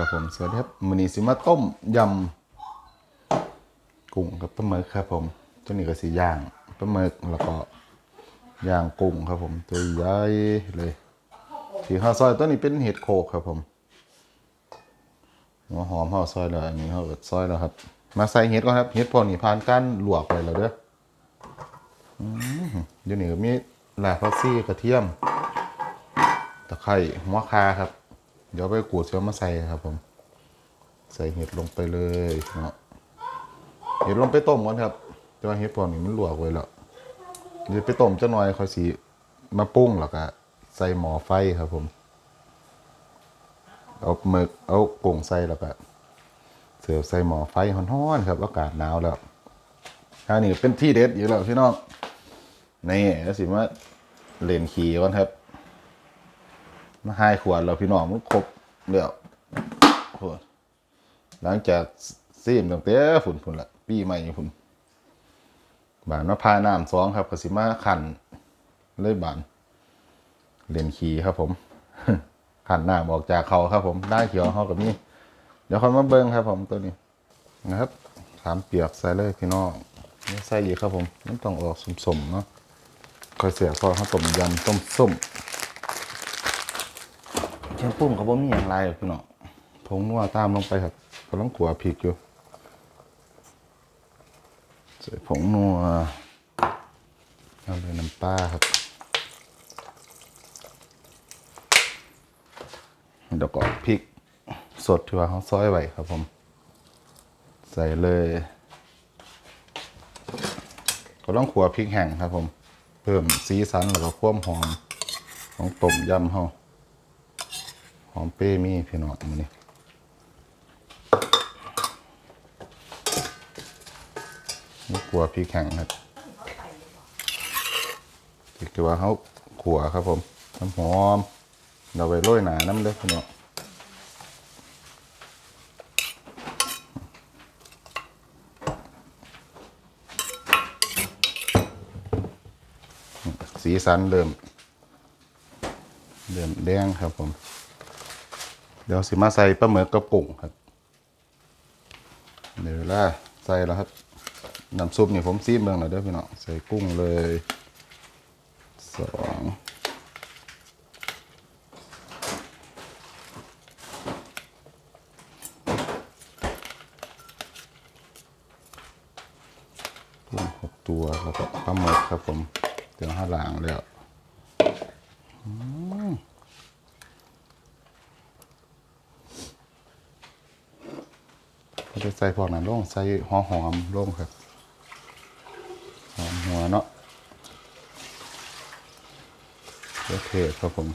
ครับผมสวัสดีครับมือนี้สิมาต้มยำกุ้งกับปลาหมึกครับผมตัวนี้ก็สิย่างปลาหมึกแล้วก็ย่างกุ้งครับผม ตัวใหญ่เลยที่ข้าวซอยตัวนี้เป็นเห็ดโคกครับผมหัวหอมข้าวซอยแล้วอันนี้ข้าวซอยแล้วครับ มาใส่เห็ดก่อนครับเห็ดพอนี่ผ่านการลวกไปแล้วเด้ออืมเดี๋ยวนี้ก็มีลาพักซี่กระเทียมตะไคร้หัวคาครับ เดี๋ยวไปกูดเสือมาใส่ครับผม ใส่เห็ดลงไปเลยเนาะเห็ดลงไปต้มก่อนครับแต่ว่าเห็ดพวกนี้มันหลวกไว้แล้วเดี๋ยวไปต้มจะหน่อยค่อยสีมาปรุงแล้วก็ใส่หม้อไฟครับผม เอาหมึกเอากุ้งใส่แล้วก็เสิร์ฟใส่หม้อไฟฮ้อนๆครับอากาศหนาวแล้วอันนี้เป็นที่เด็ดอยู่แล้วพี่น้องนี่แล้วสิมาเล่นขี่ก่อนครับ มาให้ขวดเราพี่น้องมันครบแล้วโอ้ยหลังจากซีมตั้งแต่ฝุ่นฝุ่นละปีใหม่ฝุ่นบานมาพาน้ำสองครับกสิมาขันเลยบานเรียนขี่ครับผมขันน้ำออกจากเขาครับผมได้เขียวเขากับนี่เดี๋ยวค่อยมาเบิ้งครับ ผมตัวนี้นะครับถามเปียกใส่เลยพี่น้องนี่ใส่อีครับผมมันต้องออกสมๆเนาะคอยเสียพอเขาต้มยำต้มส้ม เชียงปุ้มเขาบ่มีอย่างไรหรอพี่น้องผงนัวตามลงไปครับกำลังขัวพริกอยู่ใส่ผงนัวเอาเลยน้ำปลาครับแล้วก็พริกสดที่ว่าเขาซอยไว้ครับผม ใส่เลยก็ต้องขัวพริกแห้งครับผม เพิ่มสีสันแล้วก็ความหอมของต้มยำเขา หอมเป้มีพี่น้องมันนี่นี่กลัวพริกแข็งครับพริกตัวเขาขัวครับผมน้ำหอมเราไปโรยหนาน้ำเด้อพี่น้องสีสันเริ่มเดือมแดงครับผม ดี๋ยวสิมาใส่ปลาหมึกกับกุ้งครับ เดี๋ยวเวลาใส่แล้วครับน้ำซุปนี่ผมซีมเมืองหน่อยเด้อพี่น้องใส่กุ้งเลยสองกุ้งหกตัวแล้วก็ปลาหมึกครับผมเดี๋ยวห้าหลางแล้วเร จะใส่พวกนั้นลงใส่หัวหอมลงครับหอมหัวเนาะโอเคครับผม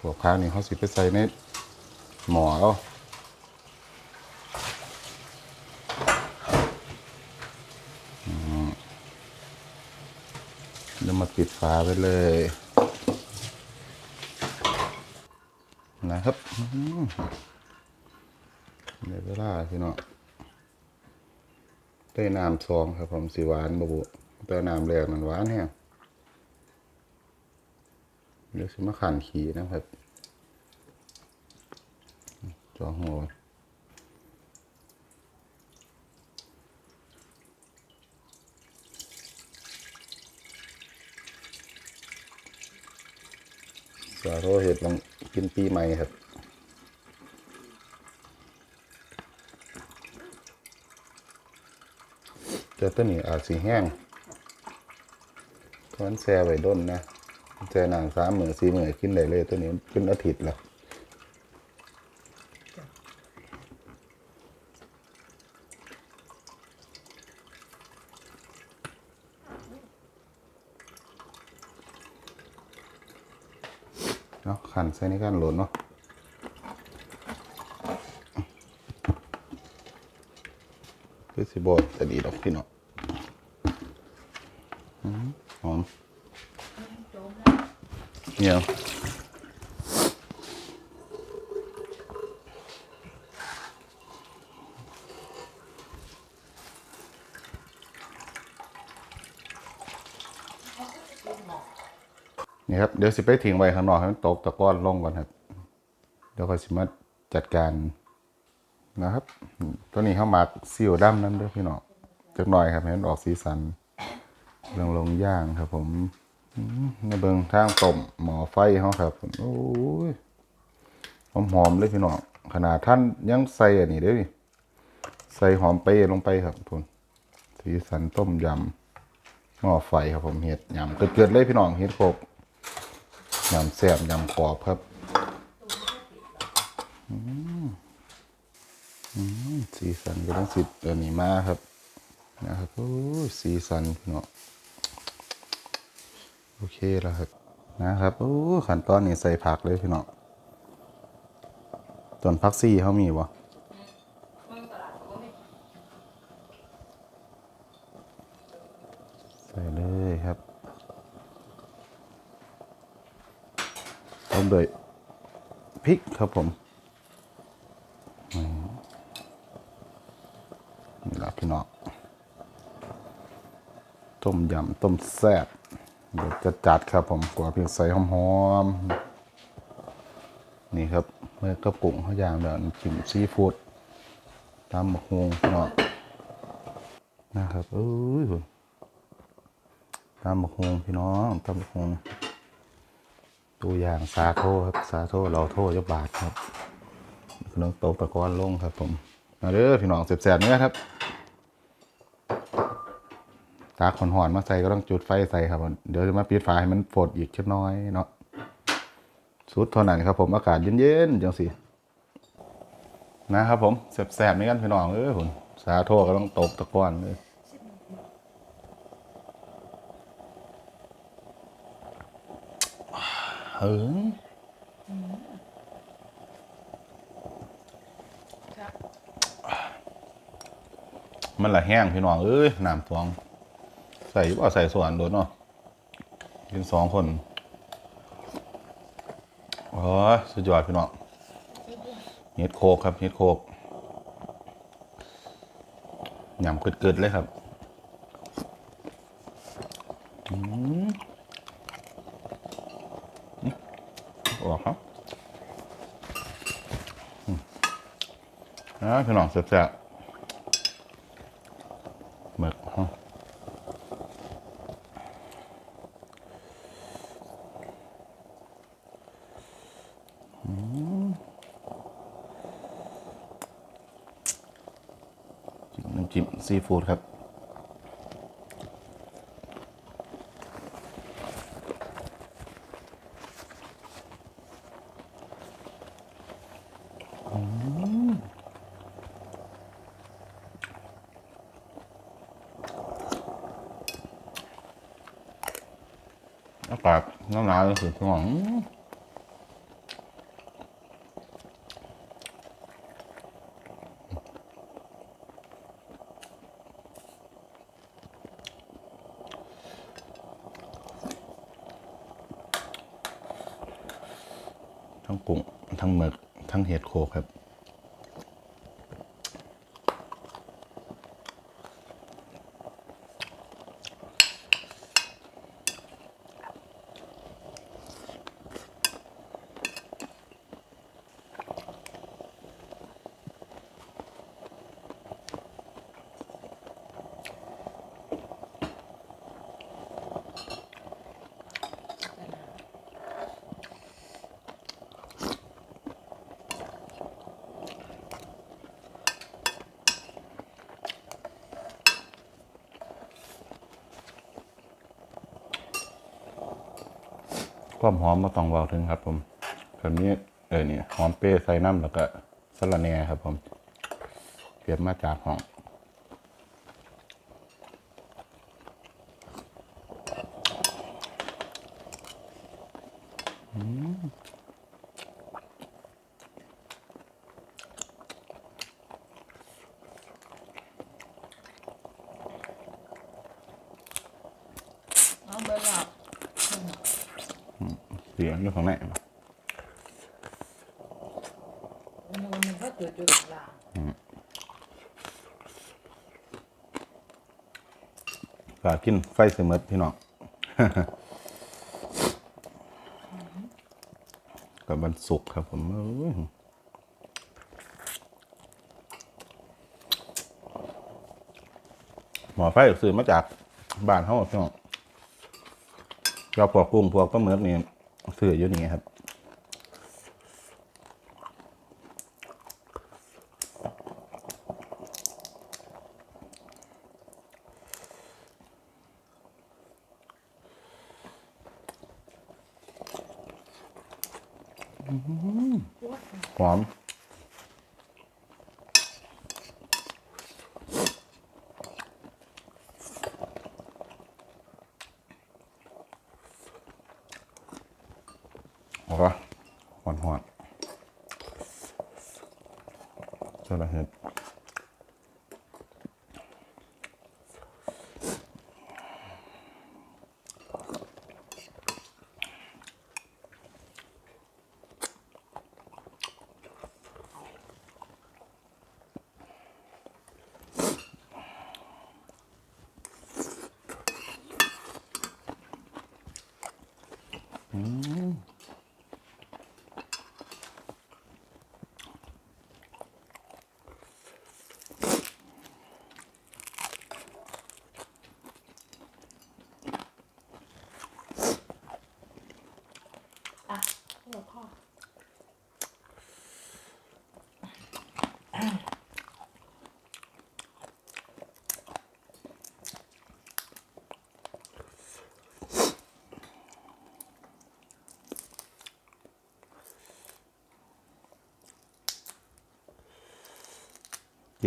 พวกข้าวนี่เขาสิไปใส่ในหม้อแล้วอืมแล้วมาปิดฝาไปเลยนะครับ อืมในเวลาพี่น้องได้น้ำซองครับ ผมสีหวานบบุแต่น้ำแรกมันหวานแฮงเดี๋ยวสิมาขันขีนะครับจองหัวสาโรเห็ดลองกินปีใหม่ครับ เจ้าตัวนี้อาจสีแห้งเพราะมันแช่ไว้ด้นนะแช่นางสามหมื่นสี่หมื่นกินได้เลยตัวนี้เป็นอาทิตย์แล้วเนาะขันใส่ในการหลดเนาะคือสิบอจะดีดอกพี่เนาะอืมหอม เนี่ยนี่ครับ เดี๋ยวสิไปทิ้งไว้ข้างนอกให้มันตกตะก้อนลงก่อนครับ เดี๋ยวก็สิมาจัดการนะครับ ตัวนี้เข้ามาซีอิ๊วดำนั่นเด้วยพี่น้องจักหน่อยครับให้มันออกสีสันลงลงย่างครับผม มในเบิงทางต้มหมอไฟเขาครับผมโอ้ยหอมๆเลยพี่น้องขนาดท่านยังใส่อันนี้เด้อนี่ใส่หอมเปรย์ลงไปครับทุนสีสันต้มยำหม้อไฟครับผมเห็ดยำเกิดๆเลยพี่น้องเห็ดโคกยำแซ่บยำกรอบครับสีสันก็ต้องสิบตัวนี้มาครับนะครับโอ้สีสันพี่น้อง โอเคแล้วครับนะครับโอ้ขั้นตอนนี้ใส่ผักเลยพี่น้องต้นผักซี่เขามีวะใส่เลยครับต้มด้วยพริกครับผมนี่ละพี่น้องต้มยำต้มแซ่บ เดี๋ยวจะจัดครับผมกว่าพียงใส่หอมๆนี่ครับเมื่อกระปุกเขาอยางแบบจิ้มซีฟู้ดตามหมกฮวงพี่น้องนะครับเอ้ยตามหมกฮวงพี่น้องตามหมกฮวงตัวอย่างสาโทครับสาโทเราโทยบาทครับขนมโตกตะกอนลงครับผมมาเด้อพี่น้องแสบๆเนื้อครับ ตาขอนหอนมาใส่ก็ต้องจุดไฟใส่ครับผมเดี๋ยวจะมาปิดฝาให้มันฝดอีกเล็กน้อยเนาะสุดเท่านั้นครับ ผมอากาศเย็นๆจังสินะครับผมแสบๆนี่กันพี่น้องเอ้ยผมสาโทก็ต้องตกตะก้อนเลยเฮ้ยมันละแห้งพี่น้องเอ้ยน้ำทวง ส่ว่าใส่ส่วนโดนเนาะกินสองคนโอ้ยสุดยอดพี่น้องเฮ็ดโคกครับเฮ็ดโคกยำเกิดๆเลยครับอืมอืมออกครับอืมอ่าพี่น้องแซ่บๆ หมึกฮะอืมน้ำจิ้มซี ฟู้ดครับอากาศหนาวๆก็คือพี่น้องอื้อทั้งกุ้งทั้งหมึก ทั้งเห็ดโคครับ ความหอมมาต้องเบาถึงครับ ผมแบบนี้เออเนี่ยหอมเปรี้ยวใส่น้ำแล้วก็สะระแหน่ครับ ผมเก็บมาจากห้องอืม เอาเบอร์หลับ เสียงอยู่ข้างใน มัน ก็จุดจุดหลังฝากินไฟเสมอพี่น้อง กับวันศุกร์ครับผมเอ้ยหมอไฟซื้อมาจากบ้านเขาพี่น้องเราพวกกุ้งพวกปลาหมึกนี่ซื้ออยู่นี่ครับ หอม โอ้โหหอนหอนเจ้าละเห็ดอะหัวข้อ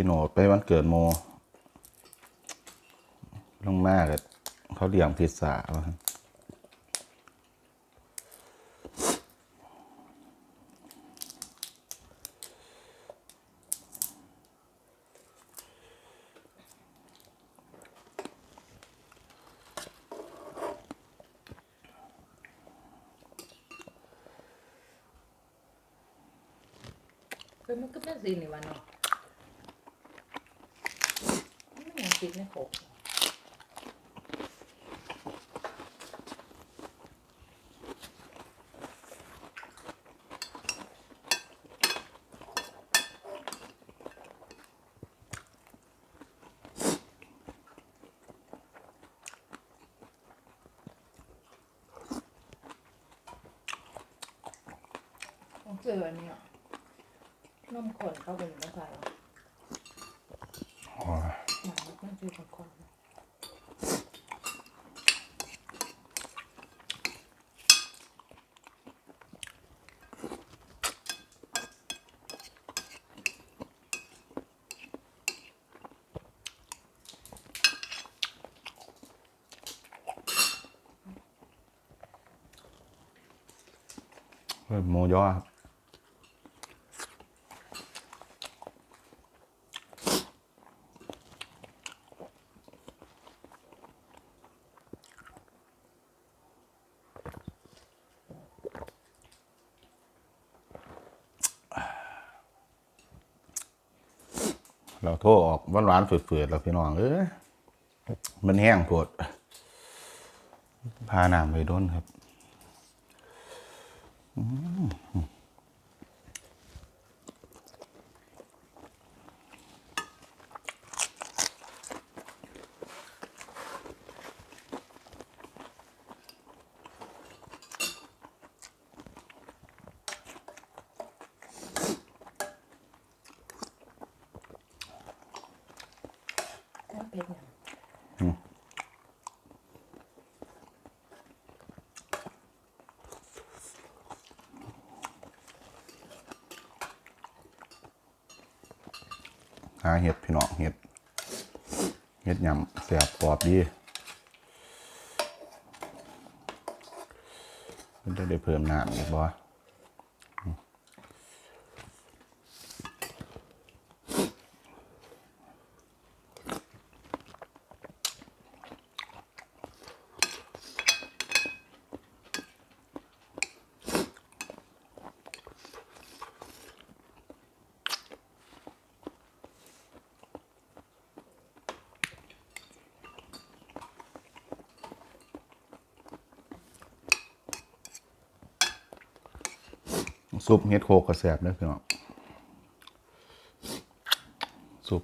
พี่โนดไปวันเกิดโมลงมากเลยเขาเลี้ยงพิซซ่าว่าซั่น เฮ้ยมันก็เป็นสีนี่วะเนาะมันไม่ยังติดในโขก ต้อง เจออันเนี้ยนมข้นเข้าไปในกระเพาะโอ้ยหนังมันคือข้นๆเฮ้ยหมูยอครับ เราโทรออกหวานๆฝืดๆแล้วพี่น้องเอ้ยมันแห้งโพดพาน้ำไปโดนครับ หาเห็ดพี่น้องเห็ดเห็ดยำแสบปอบดีมันจะได้เพิ่มน้ำอีกบ่ ซุปเฮ็ดโคกกระแสบเด้อพี่น้องซุป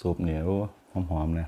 ซุปเนี่ยโอ้หอมๆเล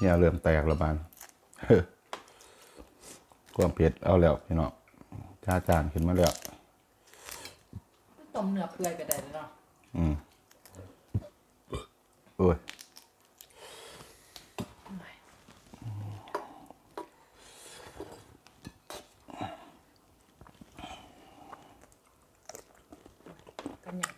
เนี่ยเริ่มแตกและบานความเผ็ดเอาแล้วพี่น้องจ้าจานขึ้นมาแล้วต้มเนื้อเปื่อยก็ได้เลยเนาะ อืมโอ้ย กันอย่าง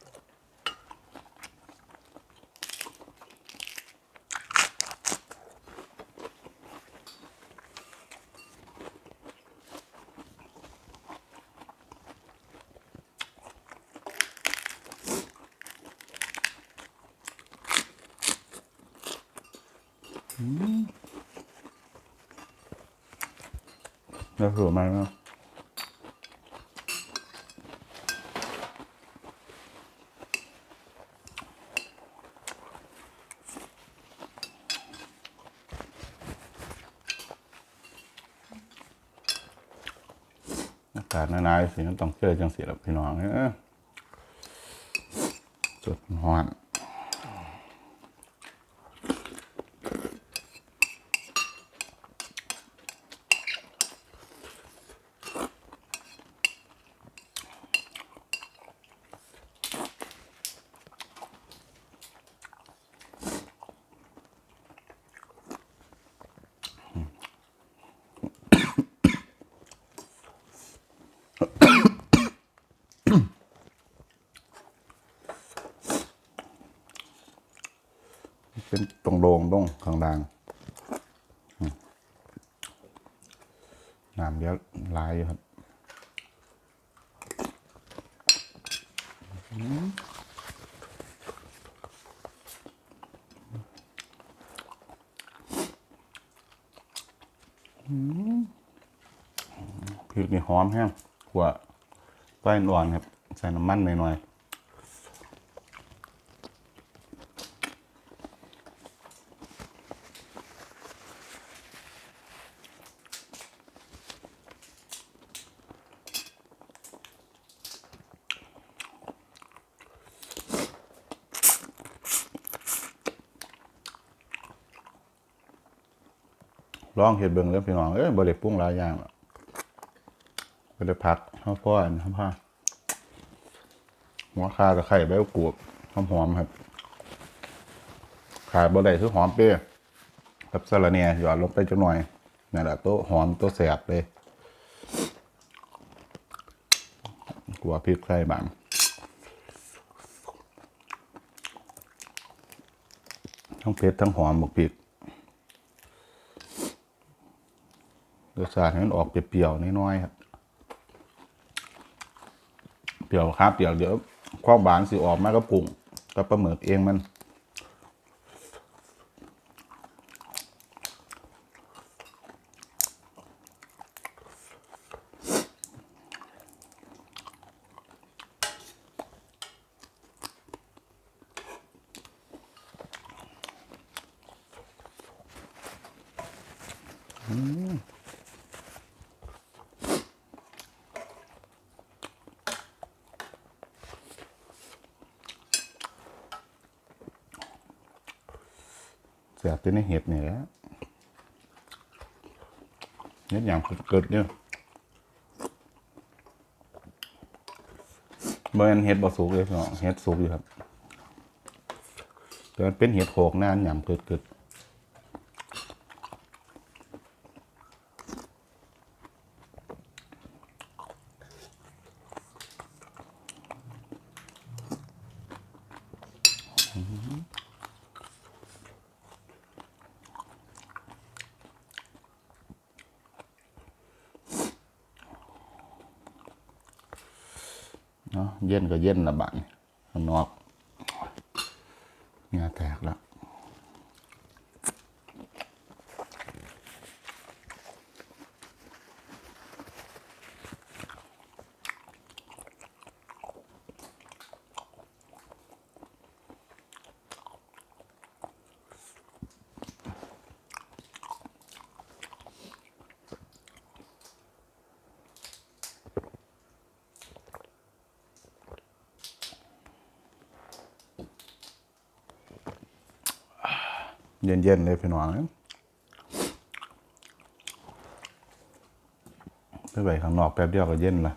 แล้วหัวมันเนาะอากาศหนาวๆสิมันต้องเจอจังสิละพี่น้องเอ้ยจุดฮ้อน เป็นตรงโดงตรงข้างล่างน้ำเยอะหลายอยู่ครับพริกนี่หอมแห้งกว่าไฟอ่อนครับ ใส่น้ำมันหน่อยๆ ลองเห็ดเบิ่งแล้วพี่น้องเอ้ยบ่ได้ปรุงหลายอย่างหรอกบ่ได้ผักเฮาพ่อนเฮาพ่อหัวคาตะไคร้ใบกรูดหอมครับขาดบ่ได้คือหอมเปรี้ยกับสะระแหน่หยอดลงไปจักหน่อยนั่นแหละตัวหอมตัวแสบเลยกลัวพริกใส่บางทั้งเผ็ดทั้งหอมบักพริก รสชาติให้มันออกเปรี้ยวๆน้อยๆครับ เปรี้ยวครับเปรี้ยวเดี๋ยวความหวานสิออกมาก็ปรุงกับปลาหมึกเองมัน บตัวในเห็ดนี่แหละเฮ็ดอย่างเกิดเนี่ยเมื่อนั้เฮ็ดบ่สุกเลยพี่น้อเฮ็ดสุกอยู่ครับแต่มันเป็นเห็ดโขกหน้าหยำเกิดๆเนาะ เย็นก็เย็นละบาดนี่ข้างนอก เย็นๆเลยพี่น้องไปไปข้างนอกแป๊บเดียวก็เย็นละ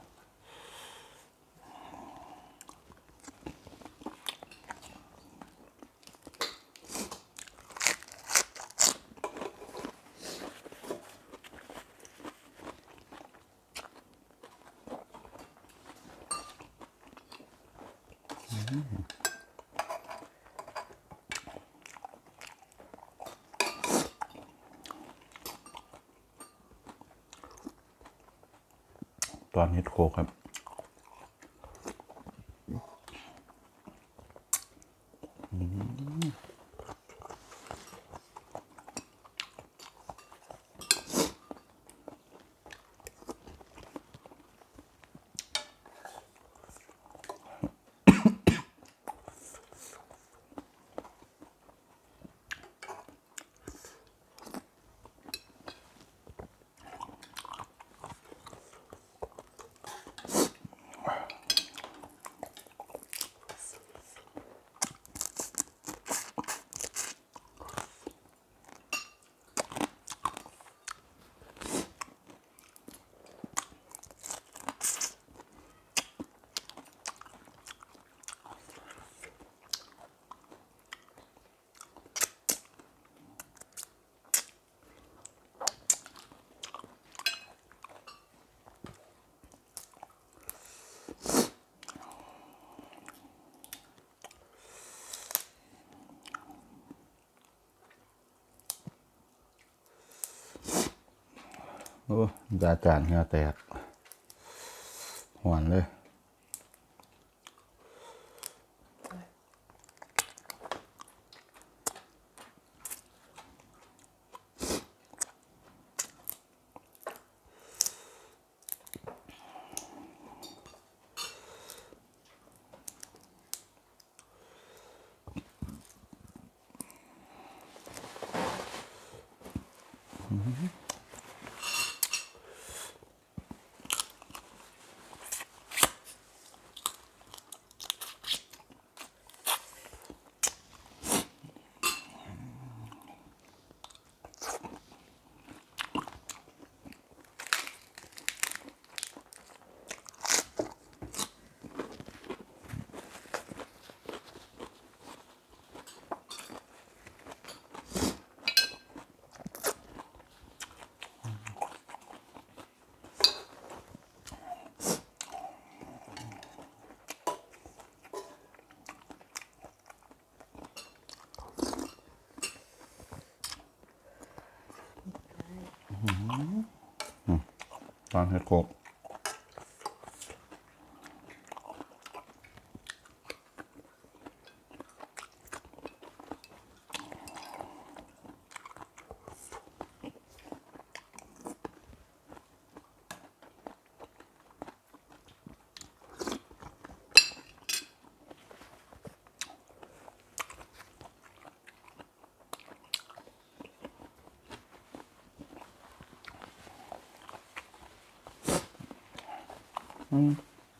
โอ้ยาจานเหงาแตกหวานเลย ตอ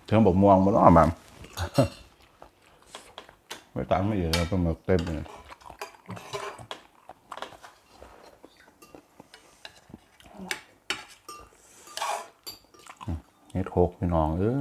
เทิบอกม่วงมันอ้อมแบบไม่ตามไม่เยอะเป็นหมึกเต็มเลยเฮ็ดหกพี่น้องเออ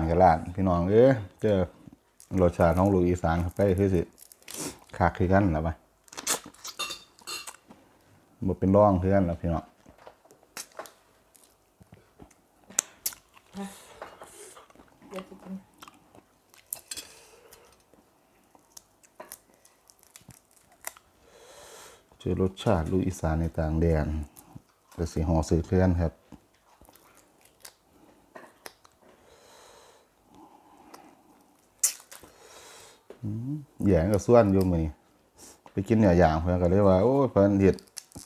านกับร้าน พี่น้องเอ้ยเจอรสชาติของลูกอีสานครับไปคือสิคักคือกันแล้วปะบ่เป็นร่องคือกันแล้วพี่น้องเจอรสชาติลูกอีสานในต่างแดนก็สิห่อซื้อเพื่อนครับ แหยงกับส่วนอยู่มือนี้ไปกินเนื้อย่างเพิ่อนก็เลยว่าโอ้เพิ่อนเฮ็ด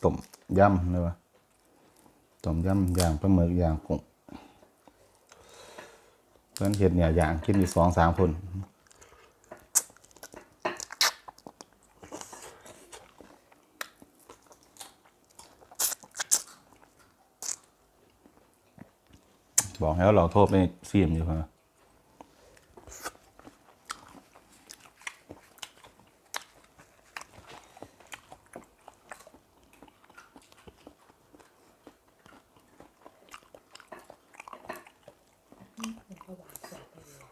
ต้มยำเลยว่าต้มยำย่างปลาหมึกย่างกุ้งเพิ่อนเฮ็ดเนื้อย่างกินอยู่2-3คนบอกให้เราโทษไปซีมอยู่ครับ มันก็หวานแสบไปเลย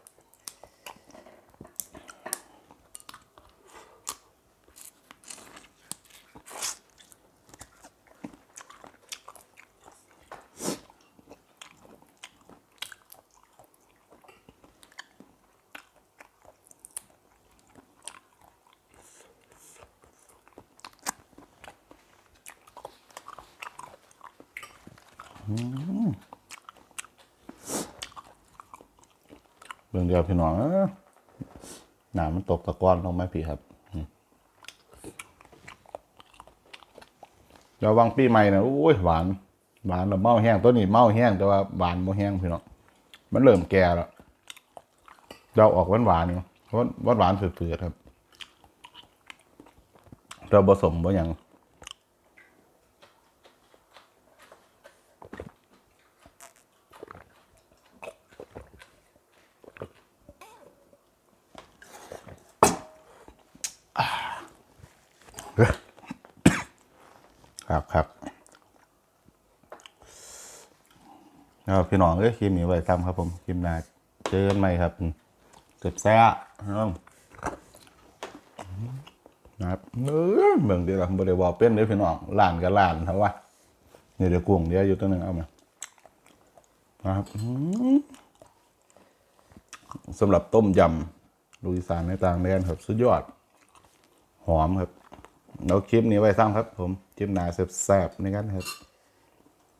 เรื่องเดียวพี่น้องหนามันตกตะกอนลงไหมพี่ครับอืมระวังปีใหม่นะโอ้ยหวาน หวานแล้วเมาแห้งตัวนี้เมาแห้งแต่ว่าหวานบ่แห้งพี่น้องมันเริ่มแก่แล้วเราออกหวานหวานหวานหวานหวานฝืดๆครับ เราผสมบ่หยัง ครับครับแล้วพี่น้องเอ้ยคลิปนี้ไว้ซ้ำครับผมคลิปหน้าเจอกันใหม่ครับเจ็บแซ่บน้องนะครับเออเบิ่งเดี๋ยวเราบริวารเป็นเด้อพี่น้องหลานกับหลานครับว่านี่ยเดี๋ยวกุ้งเดี๋ยวอยู่ตัวหนึ่งเอามานะครับสำหรับต้มยำลูกอีสานในต่างแดนครับ สุดยอด หอมครับ เอาคลิปนี้ไว้ซ้ำครับผมคลิปหนาแซ่บๆในกันครับ